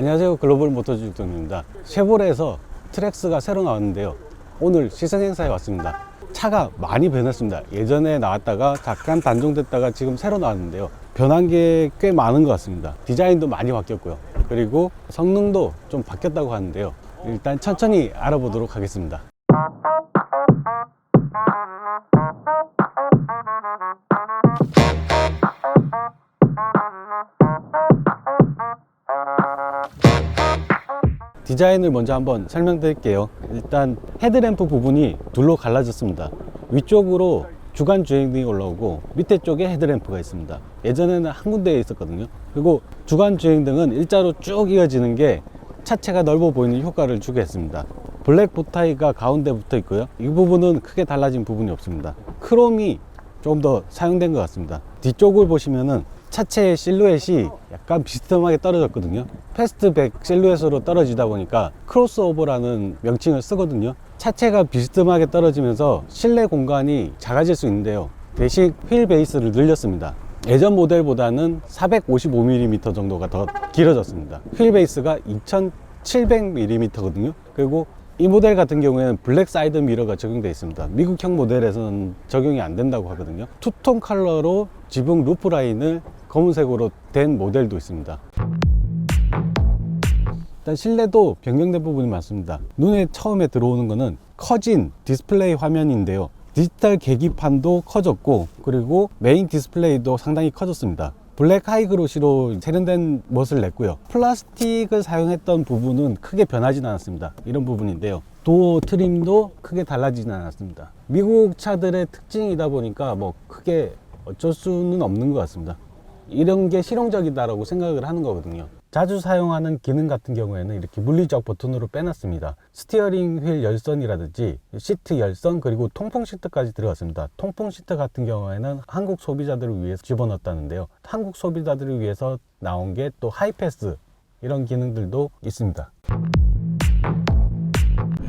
안녕하세요. 글로벌 모터즈 육동입니다. 쉐보레에서 트랙스가 새로 나왔는데요. 오늘 시승 행사에 왔습니다. 차가 많이 변했습니다. 예전에 나왔다가 잠깐 단종됐다가 지금 새로 나왔는데요. 변한 게 꽤 많은 것 같습니다. 디자인도 많이 바뀌었고요. 그리고 성능도 좀 바뀌었다고 하는데요. 일단 천천히 알아보도록 하겠습니다 디자인을 먼저 한번 설명드릴게요. 일단 헤드램프 부분이 둘로 갈라졌습니다. 위쪽으로 주간 주행등이 올라오고 밑에 쪽에 헤드램프가 있습니다. 예전에는 한 군데에 있었거든요. 그리고 주간 주행등은 일자로 쭉 이어지는 게 차체가 넓어 보이는 효과를 주게 했습니다. 블랙 보타이가 가운데 붙어 있고요. 이 부분은 크게 달라진 부분이 없습니다. 크롬이 조금 더 사용된 것 같습니다. 뒤쪽을 보시면은 차체의 실루엣이 약간 비스듬하게 떨어졌거든요. 패스트백 실루엣으로 떨어지다 보니까 크로스오버라는 명칭을 쓰거든요. 차체가 비스듬하게 떨어지면서 실내 공간이 작아질 수 있는데요. 대신 휠 베이스를 늘렸습니다. 예전 모델보다는 455mm 정도가 더 길어졌습니다. 휠 베이스가 2700mm거든요. 그리고 이 모델 같은 경우에는 블랙 사이드 미러가 적용되어 있습니다. 미국형 모델에서는 적용이 안 된다고 하거든요. 투톤 컬러로 지붕 루프 라인을 검은색으로 된 모델도 있습니다. 일단 실내도 변경된 부분이 많습니다. 눈에 처음에 들어오는 거는 커진 디스플레이 화면인데요. 디지털 계기판도 커졌고 그리고 메인 디스플레이도 상당히 커졌습니다. 블랙 하이그로시로 세련된 멋을 냈고요. 플라스틱을 사용했던 부분은 크게 변하진 않았습니다. 이런 부분인데요. 도어 트림도 크게 달라지진 않았습니다. 미국 차들의 특징이다 보니까 뭐 크게 어쩔 수는 없는 것 같습니다. 이런 게 실용적이다라고 생각을 하는 거거든요. 자주 사용하는 기능 같은 경우에는 이렇게 물리적 버튼으로 빼놨습니다. 스티어링 휠 열선이라든지 시트 열선 그리고 통풍 시트까지 들어갔습니다. 통풍 시트 같은 경우에는 한국 소비자들을 위해서 집어넣었다는데요. 한국 소비자들을 위해서 나온 게 또 하이패스 이런 기능들도 있습니다.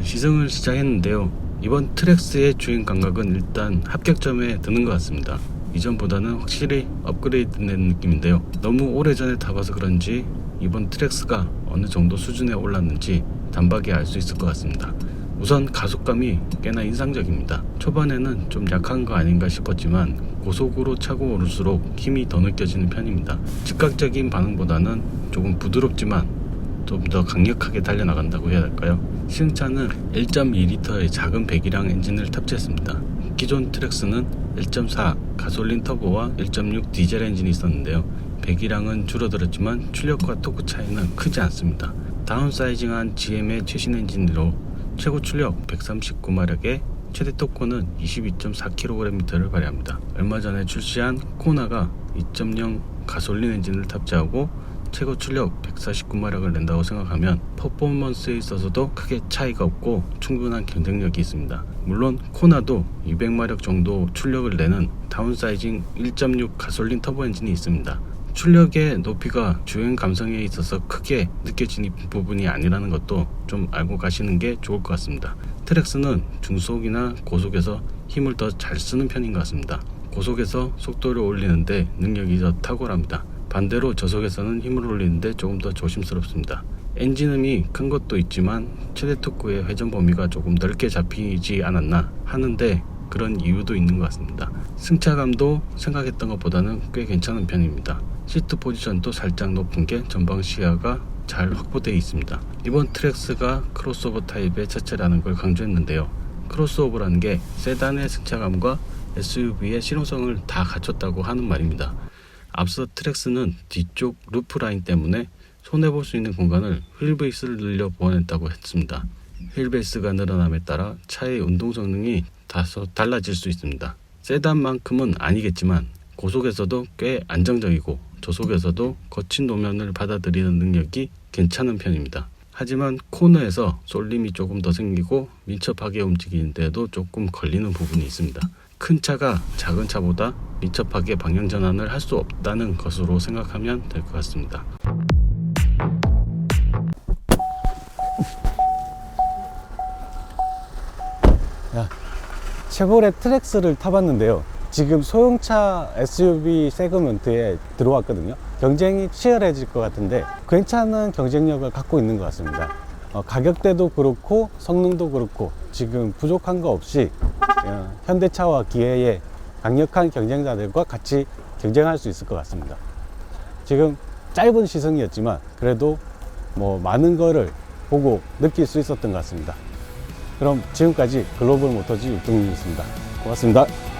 시승을 시작했는데요. 이번 트랙스의 주행 감각은 일단 합격점에 드는 것 같습니다. 이전보다는 확실히 업그레이드 된 느낌인데요. 너무 오래전에 타봐서 그런지 이번 트랙스가 어느 정도 수준에 올랐는지 단박에 알 수 있을 것 같습니다. 우선 가속감이 꽤나 인상적입니다. 초반에는 좀 약한 거 아닌가 싶었지만 고속으로 차고 오를수록 힘이 더 느껴지는 편입니다. 즉각적인 반응보다는 조금 부드럽지만 좀 더 강력하게 달려나간다고 해야 할까요? 시승차는 1.2리터의 작은 배기량 엔진을 탑재했습니다. 기존 트랙스는 1.4 가솔린 터보와 1.6 디젤 엔진이 있었는데요. 배기량은 줄어들었지만 출력과 토크 차이는 크지 않습니다. 다운사이징한 GM의 최신 엔진으로 최고 출력 139마력에 최대 토크는 22.4kgm를 발휘합니다. 얼마 전에 출시한 코나가 2.0 가솔린 엔진을 탑재하고 최고 출력 149마력을 낸다고 생각하면 퍼포먼스에 있어서도 크게 차이가 없고 충분한 경쟁력이 있습니다. 물론 코나도 200마력 정도 출력을 내는 다운사이징 1.6 가솔린 터보 엔진이 있습니다. 출력의 높이가 주행 감성에 있어서 크게 느껴지는 부분이 아니라는 것도 좀 알고 가시는 게 좋을 것 같습니다. 트랙스는 중속이나 고속에서 힘을 더 잘 쓰는 편인 것 같습니다. 고속에서 속도를 올리는데 능력이 더 탁월합니다. 반대로 저속에서는 힘을 올리는데 조금 더 조심스럽습니다. 엔진음이 큰 것도 있지만 최대 토크의 회전 범위가 조금 넓게 잡히지 않았나 하는데 그런 이유도 있는 것 같습니다. 승차감도 생각했던 것보다는 꽤 괜찮은 편입니다. 시트 포지션도 살짝 높은 게 전방 시야가 잘 확보되어 있습니다. 이번 트랙스가 크로스오버 타입의 차체라는 걸 강조했는데요. 크로스오버라는 게 세단의 승차감과 SUV의 실용성을 다 갖췄다고 하는 말입니다. 앞서 트랙스는 뒤쪽 루프 라인 때문에 손해볼 수 있는 공간을 휠베이스를 늘려 보완했다고 했습니다. 휠베이스가 늘어남에 따라 차의 운동 성능이 다소 달라질 수 있습니다. 세단만큼은 아니겠지만 고속에서도 꽤 안정적이고 저속에서도 거친 노면을 받아들이는 능력이 괜찮은 편입니다. 하지만 코너에서 쏠림이 조금 더 생기고 민첩하게 움직이는데도 조금 걸리는 부분이 있습니다. 큰 차가 작은 차보다 민첩하게 방향 전환을 할 수 없다는 것으로 생각하면 될 것 같습니다. 야, 쉐보레 트랙스를 타봤는데요. 지금 소형차 SUV 세그먼트에 들어왔거든요. 경쟁이 치열해질 것 같은데 괜찮은 경쟁력을 갖고 있는 것 같습니다. 어, 가격대도 그렇고 성능도 그렇고 지금 부족한 거 없이 어, 현대차와 기아의 강력한 경쟁자들과 같이 경쟁할 수 있을 것 같습니다. 지금 짧은 시승이었지만 그래도 뭐 많은 거를 보고 느낄 수 있었던 것 같습니다. 그럼 지금까지 글로벌 모터즈 유동윤이었습니다. 고맙습니다.